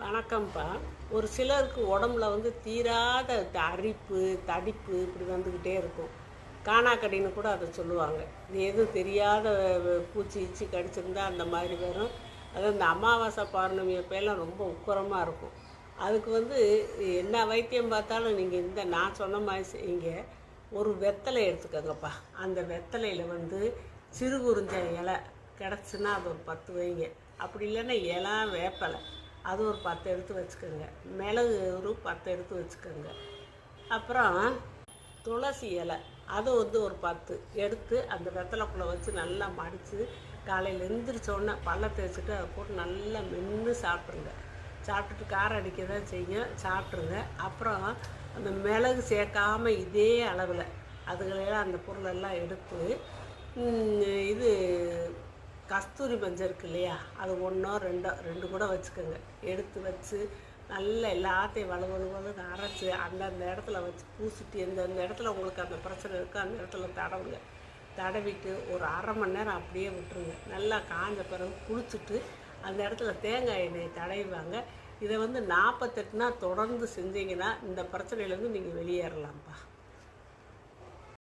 வணக்கம்ப்பா. ஒரு சிலருக்கு உடம்புல வந்து தீராத த- அரிப்பு தடிப்பு இப்படி வந்துக்கிட்டே இருக்கும். காணாக்கடின்னு கூட அதை சொல்லுவாங்க. இது எதுவும் தெரியாத பூச்சி இச்சி கடிச்சிருந்தா அந்த மாதிரி வரும். அது இந்த அமாவாசை பௌர்ணமி அப்பெல்லாம் ரொம்ப உக்கரமாக இருக்கும். அதுக்கு வந்து என்ன வைத்தியம் பார்த்தாலும் நீங்கள் இந்த நான் சொன்ன மாதிரி செய்யுங்க. ஒரு வெத்தலை எடுத்துக்கோங்கப்பா. அந்த வெத்தலையில் வந்து சிறு குறிஞ்ச இலை கிடச்சுன்னா அது ஒரு பத்து வைங்க. அப்படி இல்லைன்னா இலை வேப்பலை. அது ஒரு பத்து எடுத்து வச்சுக்கோங்க. மிளகு ஒரு பத்து எடுத்து வச்சுக்கோங்க. அப்புறம் துளசி இலை அது வந்து ஒரு பத்து எடுத்து அந்த வெத்தலைக்குள்ளே வச்சு நல்லா மடித்து காலையில் எந்திரிச்சோடனே பல்ல தேய்ச்சிட்டு அதை போட்டு நல்லா மென்று சாப்பிட்ருங்க சாப்பிட்டுட்டு காரம் அடிக்க தான் செய்யும் சாப்பிட்ருங்க அப்புறம் அந்த மிளகு சேர்க்காம இதே அளவில் அதுகளெல்லாம் அந்த பொருளெல்லாம் எடுத்து இது கஸ்தூரி மஞ்சள் இருக்கு இல்லையா? அது ஒன்றோ ரெண்டோ ரெண்டு கூட வச்சுக்கோங்க. எடுத்து வச்சு நல்லா எல்லாத்தையும் வலு அரைச்சி அந்தந்த இடத்துல வச்சு பூசிட்டு எந்தெந்த இடத்துல உங்களுக்கு அந்த பிரச்சனை இருக்கோ அந்த இடத்துல தடவுங்க. தடவிட்டு ஒரு அரை மணி நேரம் அப்படியே விட்டுருங்க. நல்லா காஞ்ச பிறகு குளிச்சுட்டு அந்த இடத்துல தேங்காய் எண்ணெயை தடவிவாங்க இதை வந்து நாற்பத்தெட்டுனா தொடர்ந்து செஞ்சீங்கன்னா இந்த பிரச்சனையிலேருந்து நீங்கள் வெளியேறலாம்ப்பா.